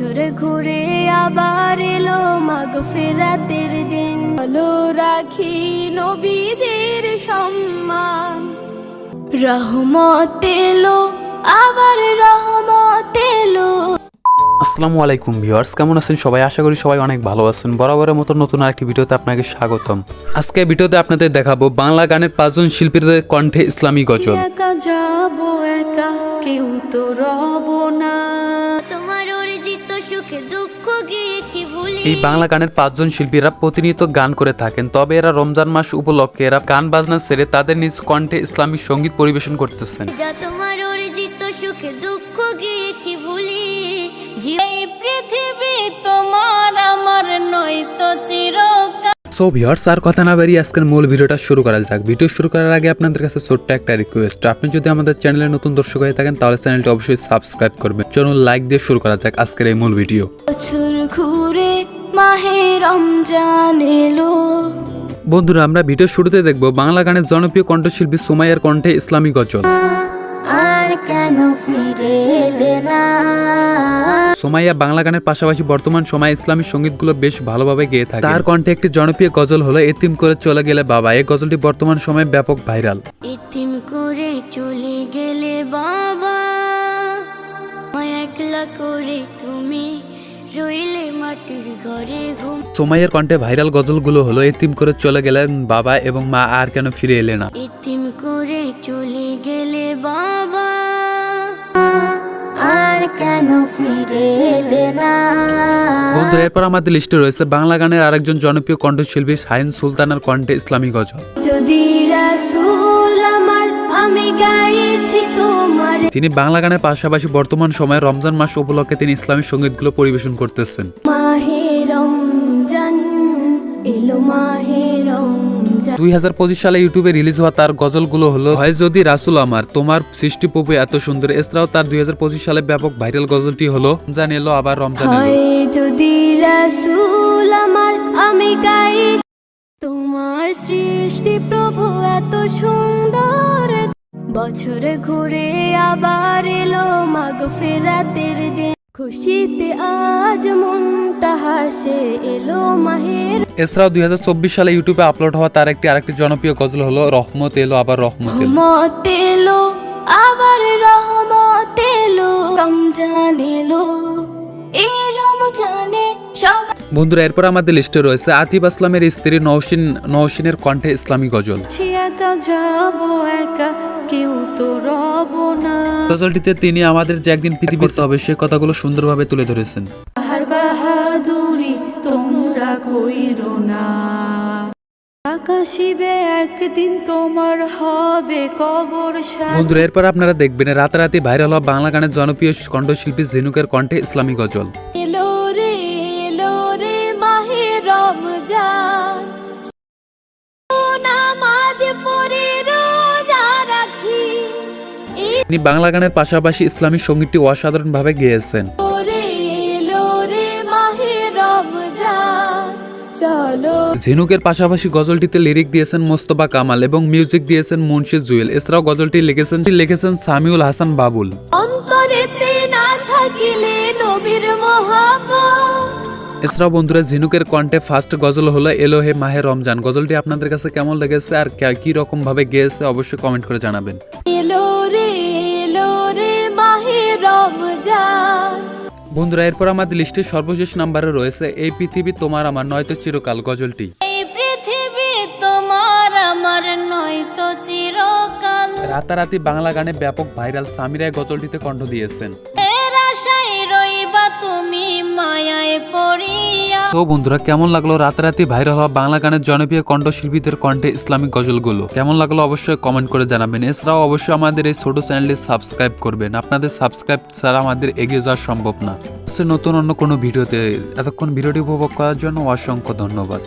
বছরে ঘুরে আবার এলো মাগ ফেরাতের দিন। ভালো রাখি নবীজির সম্মান। রহমত এলো আবার রহমত এলো। আসসালামু আলাইকুম ভিউয়ার্স কেমন আছেন সবাই? আশা করি সবাই অনেক ভালো আছেন। বরাবরের মতো নতুন আরেকটি ভিডিওতে আপনাকে স্বাগতম। আজকে ভিডিওতে আপনাদের দেখাবো বাংলা গানের পাঁচজন শিল্পীদের কণ্ঠে ইসলামী গজল। একা যাব একা কেউ তো রব না। এই বাংলা গানের পাঁচজন শিল্পীরা প্রতিনিয়ত গান করে থাকেন তবে এরা রমজান মাস উপলক্ষে এরা গান বাজনা সেরে তাদের নিজ কণ্ঠে ইসলামিক সংগীত পরিবেশন করতেছেন। যা তোমার অর্জিত সুখে দুঃখ গিয়েছি ভুলি। এই পৃথিবী তোমার আমার নয়তো চিরকাল। সো ভিউয়ার্স আর কথা না বেরিয়ে আজকের মূল ভিডিওটা শুরু করা যাক। ভিডিও শুরু করার আগে আপনাদের কাছে ছোট্ট একটা রিকোয়েস্ট আপনি যদি আমাদের চ্যানেলে নতুন দর্শক হয়ে থাকেন তাহলে চ্যানেলটি অবশ্যই সাবস্ক্রাইব করবেন। চলুন লাইক দিয়ে শুরু করা যাক আজকের এই মূল ভিডিও ঘুরে মাহে রমজান এলো। বন্ধুরা আমরা ভিডিও শুরুতে দেখব বাংলা গানের জনপ্রিয় কণ্ঠশিল্পী সুমাইয়ার কণ্ঠে ইসলামী গজল। আর কেন ফিরে এলে না? সোমাইয়া বাংলা গানের পাশাপাশি বর্তমান সময় ইসলামী সঙ্গীতগুলো বেশ ভালোভাবে গেয়ে থাকে। তার কণ্ঠে একটি জনপ্রিয় গজল হলো এতিম করে চলে গেলে বাবা। এই গজলটি বর্তমান সময়ে ব্যাপক ভাইরাল। এতিম করে চলে গেলে বাবা। একলা করে তুমি রইলে মাটির ঘরে ঘুম। সোমাইয়ার কণ্ঠে ভাইরাল গজলগুলো হলো এতিম করে চলে গেলেন বাবা এবং মা আর কেন ফিরে এলে না? এতিম করে চলে গেলে বাবা। কেন ফিরে এলে না? বন্ধুরা এরপর আমাদের লিস্টে রয়েছে বাংলা গানের আরেকজন জনপ্রিয় কণ্ঠশিল্পী শাহিন সুলতানের কণ্ঠে ইসলামী গজল। যদি রাসূল আমার আমি গাইছি তোমার। তিনি বাংলা গানের পাশাপাশি বর্তমান সময়ে রমজান মাস উপলক্ষে তিনি ইসলামী সঙ্গীতগুলো পরিবেশন করতেছেন। মাহে রমজান এলো মাহে দুই হাজার পঁচিশ সালে ইউটিউবে রিলিজ হওয়া তার গজলগুলো হলো, হয় যদি রাসুল আমার, তোমার সৃষ্টি প্রভু এত সুন্দর। এছাড়াও তার দুই হাজার পঁচিশ সালে ব্যাপক ভাইরাল গজলটি হলো রমজান এলো আবার রমজান যদি রাসূল আমার, আমি গাই, তোমার সৃষ্টি প্রভু এত সুন্দর। বছরে ঘুরে আবার এলো মাগ ফেরাতের দিন। খুশিতে আজ মনটা হাসে এলো মাহের। এছাড়াও দুই হাজার চব্বিশ সালে ইউটিউবে আপলোড হওয়া তার একটি আরেকটি জনপ্রিয় গজল হলো রহমত এলো আবার রহমত এলো আবার রহমত এলো। বন্ধুরা এরপর আমাদের লিস্টে রয়েছে আতিফ আসলামের স্ত্রী নওশিন নওশিনের কণ্ঠে ইসলামী গজল। গজলটিতে তিনি আমাদের যে একদিন পৃথিবী হবে সে কথাগুলো সুন্দরভাবে তুলে ধরেছেন। তোমরা কইরো আকাশিবে একদিন তোমার হবে কবর বন্ধুরা এরপর আপনারা দেখবেন রাতারাতি ভাইরাল হওয়া বাংলা গানের জনপ্রিয় কণ্ঠশিল্পী ঝিনুকের কণ্ঠে ইসলামী গজল। তিনি বাংলা গানের পাশাপাশি ইসলামী সঙ্গীতটি অসাধারণভাবে গেয়েছেন। ঝিনুকের পাশাপাশি গজলটিতে লিরিক দিয়েছেন মোস্তফা কামাল এবং মিউজিক দিয়েছেন মুন্সি জুয়েল। এছাড়াও গজলটি লিখেছেন লিখেছেন সামিউল হাসান বাবুল। এছাড়াও বন্ধুরা ঝিনুকের কণ্ঠে ফার্স্ট গজল হলো এলো হে মাহে রমজান। গজলটি আপনাদের কাছে কেমন লেগেছে আর কে- রকম ভাবে গেয়েছে অবশ্যই কমেন্ট করে জানাবেন। এলো রে এলো রে মাহে রমজান। বন্ধুরা এরপর আমাদের লিস্টে সর্বশেষ নাম্বারে রয়েছে এই পৃথিবী তোমার আমার নয়তো চিরকাল। গজলটি। এই পৃথিবী তোমার আমার নয় তো চিরকাল। রাতারাতি বাংলা গানে ব্যাপক ভাইরাল সামিরায় গজলটিতে কণ্ঠ দিয়েছেন। সো বন্ধুরা, কেমন লাগল রাতারাতি ভাইরাল হওয়া বাংলা গানের জনপ্রিয় কণ্ঠশিল্পীদের কণ্ঠে ইসলামিক গজলগুলো? কেমন লাগল অবশ্যই কমেন্ট করে জানাবেন। এছাড়াও অবশ্যই আমাদের এই ছোট চ্যানেলটি সাবস্ক্রাইব করবেন। আপনাদের সাবস্ক্রাইব ছাড়া আমাদের এগিয়ে যাওয়া সম্ভব না। নতুন অন্য কোনো ভিডিওতে, এতক্ষণ ভিডিওটি উপভোগ করার জন্য অসংখ্য ধন্যবাদ।